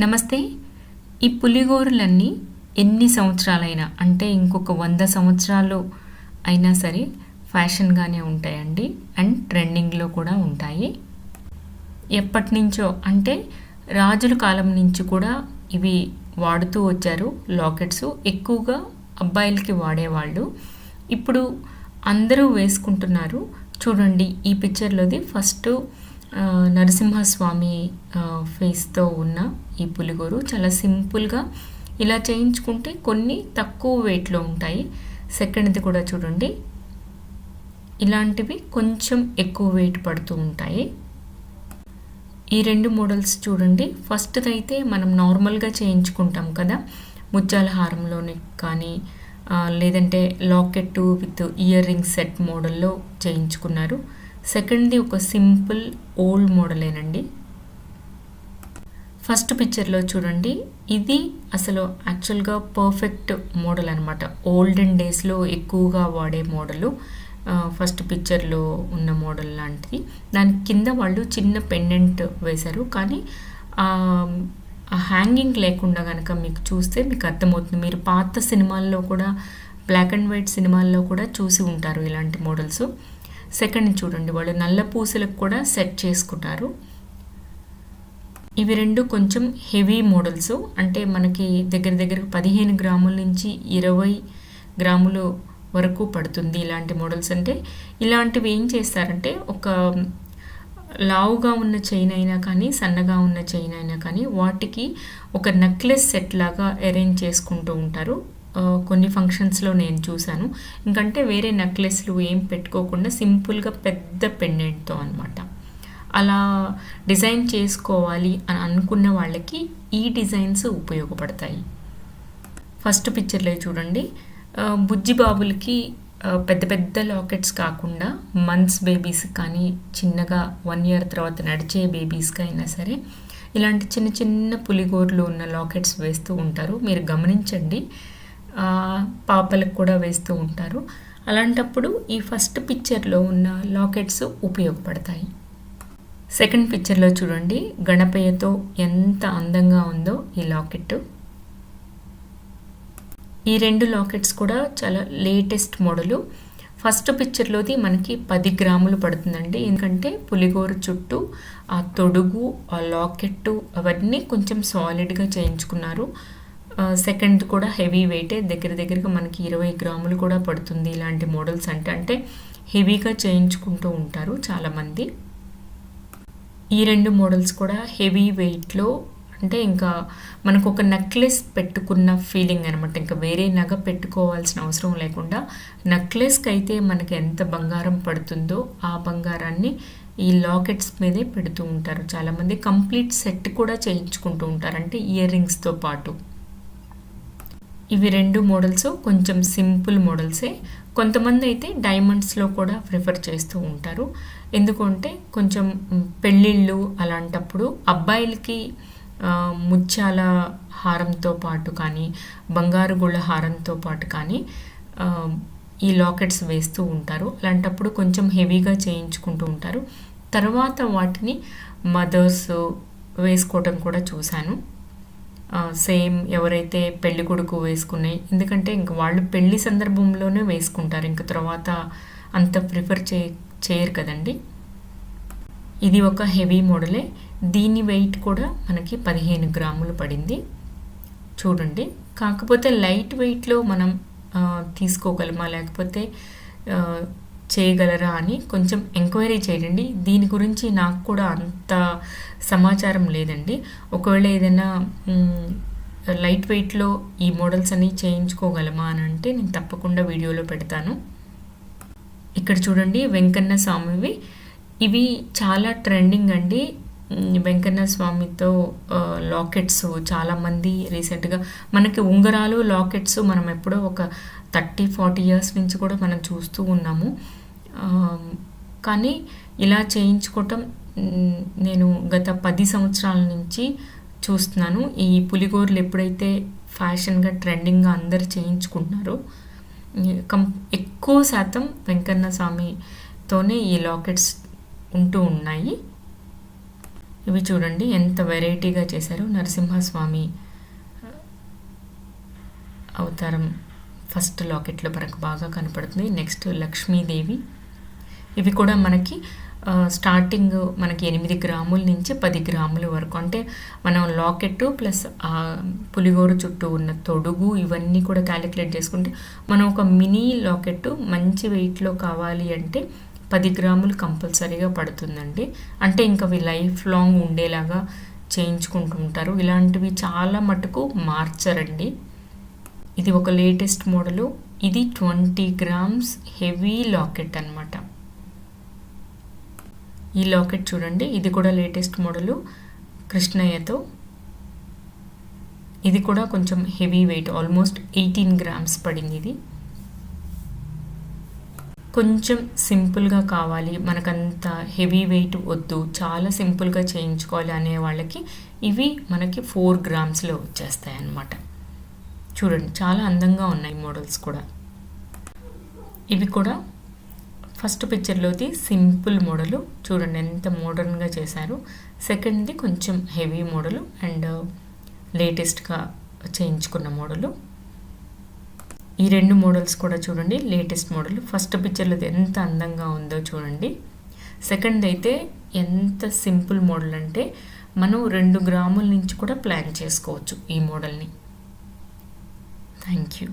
నమస్తే. ఈ పులిగోరులన్నీ ఎన్ని సంవత్సరాలైనా అంటే ఇంకొక వంద సంవత్సరాలు అయినా సరే ఫ్యాషన్గానే ఉంటాయండి అండ్ ట్రెండింగ్లో కూడా ఉంటాయి. ఎప్పటి నుంచో అంటే రాజుల కాలం నుంచి కూడా ఇవి వాడుతూ వచ్చారు లాకెట్స్. ఎక్కువగా అబ్బాయిలకి వాడేవాళ్ళు. ఇప్పుడు అందరూ వేసుకుంటున్నారు. చూడండి ఈ పిక్చర్లోది ఫస్ట్ నరసింహస్వామి ఫేస్తో ఉన్న ఈ పులిగోరు చాలా సింపుల్గా ఇలా చేయించుకుంటే కొన్ని తక్కువ వెయిట్లో ఉంటాయి. సెకండ్ది కూడా చూడండి. ఇలాంటివి కొంచెం ఎక్కువ వెయిట్ పడుతూ ఉంటాయి. ఈ రెండు మోడల్స్ చూడండి. ఫస్ట్ది అయితే మనం నార్మల్గా చేయించుకుంటాం కదా. ముత్యాల హారంలోనే కానీ లేదంటే locket with earring set మోడల్లో చేయించుకున్నారు. సెకండ్ది ఒక సింపుల్ ఓల్డ్ మోడలేనండి. ఫస్ట్ పిక్చర్లో చూడండి ఇది అసలు యాక్చువల్గా పర్ఫెక్ట్ మోడల్ అనమాట ఓల్డెన్ డేస్లో ఎక్కువగా వాడే మోడలు ఫస్ట్ పిక్చర్లో ఉన్న మోడల్ లాంటిది. దాని కింద వాళ్ళు చిన్న పెండెంట్ వేశారు కానీ హ్యాంగింగ్ లేకుండా కనుక మీకు చూస్తే మీకు అర్థమవుతుంది. మీరు పాత సినిమాల్లో కూడా బ్లాక్ అండ్ వైట్ సినిమాల్లో కూడా చూసి ఉంటారు ఇలాంటి మోడల్స్. సెకండ్ చూడండి. వాళ్ళు నల్ల పూసలకు కూడా సెట్ చేసుకుంటారు. ఇవి రెండు కొంచెం హెవీ మోడల్స్. అంటే మనకి దగ్గర దగ్గర పదిహేను గ్రాముల నుంచి ఇరవై గ్రాములు వరకు పడుతుంది ఇలాంటి మోడల్స్. అంటే ఇలాంటివి ఏం చేస్తారంటే ఒక లావుగా ఉన్న చైన్ అయినా కానీ సన్నగా ఉన్న చైన్ అయినా కానీ వాటికి ఒక నెక్లెస్ సెట్ లాగా అరేంజ్ చేసుకుంటూ ఉంటారు. కొన్ని ఫంక్షన్స్లో నేను చూశాను. ఇంకంటే వేరే నెక్లెస్లు ఏం పెట్టుకోకుండా సింపుల్గా పెద్ద పెండెంట్తో అనమాట అలా డిజైన్ చేసుకోవాలి అని అనుకున్న వాళ్ళకి ఈ డిజైన్స్ ఉపయోగపడతాయి. ఫస్ట్ పిక్చర్లో చూడండి. బుజ్జిబాబులకి బుజ్జి బాబులకి పెద్ద పెద్ద లాకెట్స్ కాకుండా మంత్స్ బేబీస్ కానీ చిన్నగా వన్ ఇయర్ తర్వాత నడిచే బేబీస్కి అయినా సరే ఇలాంటి చిన్న చిన్న పులిగోర్లు ఉన్న లాకెట్స్ వేస్తూ ఉంటారు. మీరు గమనించండి. పాపలకు కూడా వేస్తూ ఉంటారు. అలాంటప్పుడు ఈ ఫస్ట్ పిక్చర్లో ఉన్న లాకెట్స్ ఉపయోగపడతాయి. సెకండ్ పిక్చర్లో చూడండి. గణపయ్యతో ఎంత అందంగా ఉందో ఈ లాకెట్. ఈ రెండు లాకెట్స్ కూడా చాలా లేటెస్ట్ మోడలు. ఫస్ట్ పిక్చర్లోది మనకి పది గ్రాములు పడుతుందండి. ఎందుకంటే పులిగోరు చుట్టూ ఆ తొడుగు ఆ లాకెట్టు అవన్నీ కొంచెం సాలిడ్గా చేయించుకున్నారు. సెకండ్ కూడా హెవీ వెయిటే దగ్గర దగ్గరగా మనకి ఇరవై గ్రాములు కూడా పడుతుంది ఇలాంటి మోడల్స్ అంటే. అంటే హెవీగా చేయించుకుంటూ ఉంటారు చాలామంది. ఈ రెండు మోడల్స్ కూడా హెవీ వెయిట్లో అంటే ఇంకా మనకు ఒక నెక్లెస్ పెట్టుకున్న ఫీలింగ్ అనమాట ఇంకా వేరే నగ పెట్టుకోవాల్సిన అవసరం లేకుండా నెక్లెస్కి అయితే మనకి ఎంత బంగారం పడుతుందో ఆ బంగారాన్ని ఈ లాకెట్స్ మీదే పెడుతూ ఉంటారు. చాలామంది కంప్లీట్ సెట్ కూడా చేయించుకుంటూ ఉంటారు. అంటే ఇయర్ రింగ్స్తో పాటు. ఇవి రెండు మోడల్స్ కొంచెం సింపుల్ మోడల్సే. కొంతమంది అయితే డైమండ్స్లో కూడా ప్రిఫర్ చేస్తూ ఉంటారు. ఎందుకంటే కొంచెం పెళ్ళిళ్ళు అలాంటప్పుడు అబ్బాయిలకి ముత్యాల హారంతో పాటు కానీ బంగారు గుళ్ళ హారంతో పాటు కానీ ఈ లాకెట్స్ వేస్తూ ఉంటారు. అలాంటప్పుడు కొంచెం హెవీగా చేయించుకుంటూ ఉంటారు. తర్వాత వాటిని మదర్స్ వేసుకోవటం కూడా చూశాను. సేమ్ ఎవరైతే పెళ్ళి కొడుకు వేసుకున్నాయి ఎందుకంటే ఇంక వాళ్ళు పెళ్ళి సందర్భంలోనే వేసుకుంటారు. ఇంక తర్వాత అంత ప్రిఫర్ చే చేయరు కదండి. ఇది ఒక హెవీ మోడలే దీని వెయిట్ కూడా మనకి పదిహేను గ్రాములు పడింది. చూడండి. కాకపోతే లైట్ వెయిట్లో మనం తీసుకోగలమా? లేకపోతే చేయగలరా అని కొంచెం ఎంక్వైరీ చేయండి. దీని గురించి నాకు కూడా అంత సమాచారం లేదండి. ఒకవేళ ఏదైనా లైట్ వెయిట్లో ఈ మోడల్స్ అన్ని చేయించుకోగలమా అని అంటే నేను తప్పకుండా వీడియోలో పెడతాను. ఇక్కడ చూడండి వెంకన్న స్వామివి. ఇవి చాలా ట్రెండింగ్ అండి. వెంకన్న స్వామితో లాకెట్స్ చాలామంది రీసెంట్గా మనకి ఉంగరాలు లాకెట్స్ మనం ఎప్పుడో ఒక థర్టీ ఫార్టీ ఇయర్స్ నుంచి కూడా మనం చూస్తూ ఉన్నాము. కానీ ఇలా చేయించుకోవటం నేను గత పది సంవత్సరాల నుంచి చూస్తున్నాను. ఈ పులిగోర్లు ఎప్పుడైతే ఫ్యాషన్గా ట్రెండింగ్గా అందరు చేయించుకుంటున్నారో కం ఎక్కువ శాతం వెంకన్న స్వామితోనే ఈ లాకెట్స్ ఉంటూ ఉన్నాయి. ఇవి చూడండి ఎంత వెరైటీగా చేశారు నరసింహస్వామి అవతారం ఫస్ట్ లాకెట్లో మనకు బాగా కనపడుతుంది. నెక్స్ట్ లక్ష్మీదేవి. ఇవి కూడా మనకి స్టార్టింగ్ మనకి ఎనిమిది గ్రాముల నుంచి పది గ్రాముల వరకు. అంటే మనం లాకెట్ ప్లస్ పులిగోరు చుట్టూ ఉన్న తొడుగు ఇవన్నీ కూడా క్యాలిక్యులేట్ చేసుకుంటే మనం ఒక మినీ లాకెట్ మంచి వెయిట్లో కావాలి అంటే పది గ్రాములు కంపల్సరీగా పడుతుందండి. అంటే ఇంకా అవి లైఫ్ లాంగ్ ఉండేలాగా చేయించుకుంటూ ఉంటారు ఇలాంటివి చాలా మటుకు మార్చరండి. ఇది ఒక లేటెస్ట్ మోడలు. ఇది ట్వంటీ గ్రామ్స్ హెవీ లాకెట్ అన్నమాట. ఈ లాకెట్ చూడండి. ఇది కూడా లేటెస్ట్ మోడలు. కృష్ణయ్యతో. ఇది కూడా కొంచెం heavy weight. Almost eighteen grams పడింది ఇది. కొంచెం సింపుల్గా కావాలి. మనకంత హెవీ వెయిట్ వద్దు. చాలా సింపుల్గా చేయించుకోవాలి అనే వాళ్ళకి ఇవి మనకి ఫోర్ గ్రామ్స్లో వచ్చేస్తాయి అన్నమాట చూడండి చాలా అందంగా ఉన్నాయి మోడల్స్ కూడా. ఇవి కూడా ఫస్ట్ పిక్చర్లోది సింపుల్ మోడలు. చూడండి ఎంత మోడర్న్గా చేశారు. సెకండ్ది కొంచెం హెవీ మోడలు అండ్ లేటెస్ట్గా చేయించుకున్న మోడలు. ఈ రెండు మోడల్స్ కూడా చూడండి లేటెస్ట్ మోడల్. ఫస్ట్ పిక్చర్లో ఎంత అందంగా ఉందో చూడండి. సెకండ్ అయితే ఎంత సింపుల్ మోడల్ అంటే మనం రెండు గ్రాముల నుంచి కూడా ప్లాన్ చేసుకోవచ్చు ఈ మోడల్ని. Thank you